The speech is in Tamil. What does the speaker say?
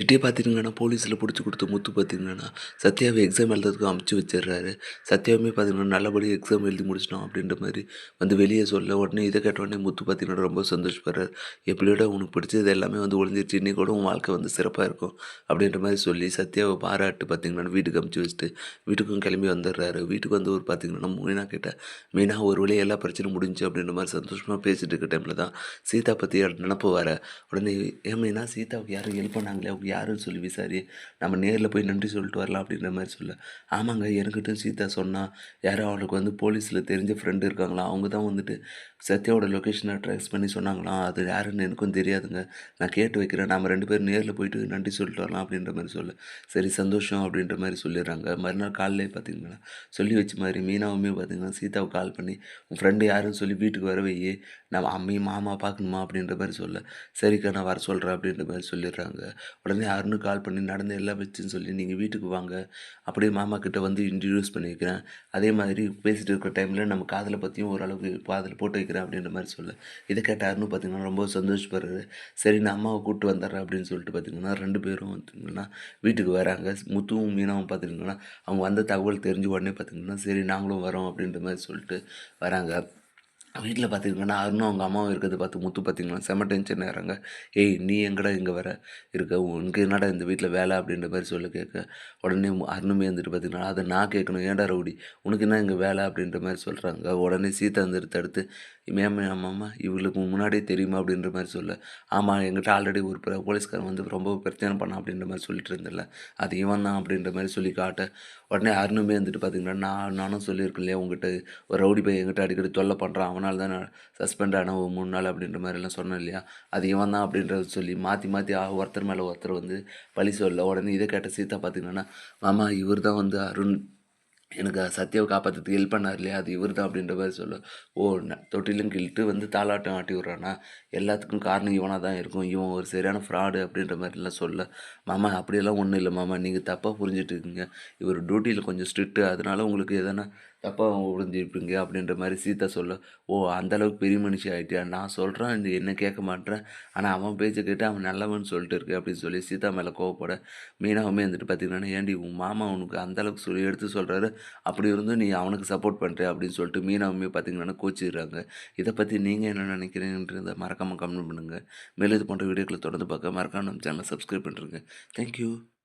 இப்படியே பார்த்தீங்கன்னா போலீஸில் பிடிச்சி கொடுத்த முத்து பார்த்தீங்கன்னா சத்யாவை எக்ஸாம் எழுதுறதுக்கு அமுச்சு வச்சிடுறாரு. சத்யாவுமே பார்த்தீங்கன்னா நல்லபடியாக எக்ஸாம் எழுதி முடிச்சிட்டோம் அப்படின்ற மாதிரி வந்து வெளியே சொல்ல உடனே இதை கேட்ட உடனே முத்து பார்த்தீங்கன்னா ரொம்ப சந்தோஷப்படுறாரு. எப்படியோட உனக்கு பிடிச்சது எல்லாமே வந்து ஒளிஞ்சிருச்சு இன்னைக்கு கூட உன் வாழ்க்கை வந்து சிறப்பாக இருக்கும் அப்படின்ற மாதிரி சொல்லி சத்யாவை பாராட்டு பார்த்தீங்கன்னா வீட்டுக்கு அமுச்சு வச்சுட்டு வீட்டுக்கும் கிளம்பி வந்துடுறாரு. வீட்டுக்கு வந்து ஒரு பார்த்தீங்கன்னா மீனா கிட்ட மீனா ஒரு வழியாக எல்லா பிரச்சனையும் முடிஞ்சு அப்படின்ற மாதிரி சந்தோஷமாக பேசிட்டு இருக்க டைமில் தான் சீதா பற்றி நினப்பு வர உடனே ஏன் மீனா சீதாவுக்கு யாரும் ஹெல்ப் பண்ணாங்களே அவங்க யாருன்னு சொல்லி விசாரி. நம்ம நேரில் போய் நன்றி சொல்லிட்டு வரலாம் அப்படின்ற மாதிரி சொல்ல. ஆமாங்க எனக்கிட்ட சீதா சொன்னால் யாரோ அவளுக்கு வந்து போலீஸில் தெரிஞ்ச ஃப்ரெண்டு இருக்காங்களா? அவங்க தான் வந்துட்டு சத்யாவோட லொக்கேஷனை ட்ரேஸ் பண்ணி சொன்னாங்களாம் அது யாருன்னு எனக்கும் தெரியாதுங்க. நான் கேட்டு வைக்கிறேன். நம்ம ரெண்டு பேரும் நேரில் போயிட்டு நன்றி சொல்லிட்டு வரலாம் அப்படின்ற மாதிரி சொல்ல. சரி சந்தோஷம் அப்படின்ற மாதிரி சொல்லிடுறாங்க. மறுநாள் காலையிலே பார்த்தீங்கன்னா சொல்லி வச்ச மாதிரி மீனாவுமே பார்த்தீங்கன்னா சீதாவுக்கு கால் பண்ணி உன் ஃப்ரெண்டு யாருன்னு சொல்லி வீட்டுக்கு வர வையே. நம்ம அம்மையும் மாமா பார்க்கணுமா? அப்படின்ற மாதிரி சொல்ல. சரிக்கா நான் வர சொல்கிறேன் அப்படின்ற மாதிரி சொல்லிடுறாங்க. உடனே அருணு கால் பண்ணி நடந்த எல்லா வச்சுன்னு சொல்லி நீங்கள் வீட்டுக்கு வாங்க. அப்படியே மாமா கிட்டே வந்து இன்ட்ரடியூஸ் பண்ணி வைக்கிறேன் அதே மாதிரி பேசிகிட்டு இருக்கிற டைமில் நம்ம காதலை பற்றியும் ஓரளவுக்கு காதில் போட்டு வைக்கிறேன் அப்படின்ற மாதிரி சொல்ல. இதை கேட்ட அருணு பார்த்தீங்கன்னா ரொம்ப சந்தோஷப்படுறாரு. சரி நான் அம்மாவை கூப்பிட்டு வந்துடுறேன் அப்படின்னு சொல்லிட்டு பார்த்தீங்கன்னா ரெண்டு பேரும் பார்த்திங்கன்னா வீட்டுக்கு வராங்க. முத்துவும் மீனாவும் பார்த்திங்கன்னா அவங்க வந்த தகவல் தெரிஞ்ச உடனே பார்த்திங்கன்னா சரி நாங்களும் வரோம் அப்படின்ற மாதிரி சொல்லிட்டு வராங்க. வீட்டில் பார்த்துக்கிங்கன்னா அருணும் அவங்க அம்மாவும் இருக்கிறத பார்த்து முத்து பார்த்திங்களா செம டென்ஷன் ஆகிறாங்க ஏய் நீ எங்கடா இங்கே வர? இருக்க உனக்கு என்னடா இந்த வீட்டில் வேலை? அப்படின்ற மாதிரி சொல்ல கேட்க. உடனே அருணுமே வந்துட்டு பார்த்தீங்கன்னா அதை நான் கேட்கணும். ஏன்டா ரவுடி? உனக்கு என்ன இங்கே வேலை? அப்படின்ற மாதிரி சொல்கிறாங்க உடனே சீதா வந்துட்டு தடுத்து மேம் ஆமாம்மா இவங்களுக்கு முன்னாடியே தெரியுமா? அப்படின்ற மாதிரி சொல்ல. ஆமாம் எங்கிட்ட ஆல்ரெடி ஒரு போலீஸ்காரன் வந்து ரொம்ப பிரச்சனை பண்ணான். அப்படின்ற மாதிரி சொல்லிட்டு இருந்தில்ல அது இவன் தான். அப்படின்ற மாதிரி சொல்லி காட்ட. உடனே அருணுமே வந்துட்டு பார்த்திங்கன்னா நான் நானும் சொல்லியிருக்கேன் இல்லையா உங்ககிட்ட ஒரு ரவுடி பையன் எங்கிட்ட அடிக்கடி தொல்லை பண்ணுறான் அவனால் தான் சஸ்பெண்ட் ஆனால் ஒரு மூணு நாள் அப்படின்ற மாதிரிலாம் சொன்னேன் இல்லையா? அது இவன் தான் அப்படின்றத சொல்லி மாற்றி மாற்றி ஒருத்தர் மேலே ஒருத்தர் வந்து பழி சொல்ல உடனே இதை கேட்ட சீதா பார்த்தீங்கன்னா மாமா இவர் தான் வந்து அருண். எனக்கு சத்யாவை காப்பாற்றுறதுக்கு ஹெல்ப் பண்ணார் இல்லையா? அது இவர் தான் அப்படின்ற மாதிரி சொல்ல. ஓ தொட்டிலும் கிழிட்டு வந்து தாலாட்டம் ஆட்டி விட்றானா? எல்லாத்துக்கும் காரணம் இவனாக தான் இருக்கும். இவன் ஒரு சரியான ஃப்ராடு அப்படின்ற மாதிரிலாம் சொல்ல. மாமா அப்படியெல்லாம் ஒன்றும் இல்லை மாமா. நீங்கள் தப்பாக புரிஞ்சுட்டு இருக்கீங்க. இவர் டியூட்டியில் கொஞ்சம் ஸ்ட்ரிக்ட்டு அதனால உங்களுக்கு எதனா தப்பாக புரிஞ்சுருப்பீங்க அப்படின்ற மாதிரி சீதா சொல்ல ஓ அந்தளவுக்கு பெரிய மனுஷி ஆகிட்டியா நான் சொல்கிறேன் என்ன கேட்க மாட்டேன் ஆனால் அவன் பேச்சை கேட்டு அவன் நல்லவன் சொல்லிட்டு இருக்கு அப்படின்னு சொல்லி சீதா மேலே கோவப்பட மீனாவுமே வந்துட்டு பார்த்தீங்கன்னா ஏன்டி உன் மாமா உனக்கு அந்த அளவுக்கு சொல்லி எடுத்து சொல்கிறாரு அப்படி இருந்தும் நீ அவனுக்கு சப்போர்ட் பண்ணுற அப்படின்னு சொல்லிட்டு மீனாவுமே பார்த்தீங்கன்னா கோச்சிடுறாங்க. இதை பற்றி நீங்கள் என்ன நினைக்கிறீங்கன்றத மறக்காமல் கமெண்ட் பண்ணுங்கள் மேலும் இது போன்ற வீடியோக்களை தொடர்ந்து பார்க்க மறக்காம நம்ம சேனலை சப்ஸ்கிரைப் பண்ணுறேங்க தேங்க்யூ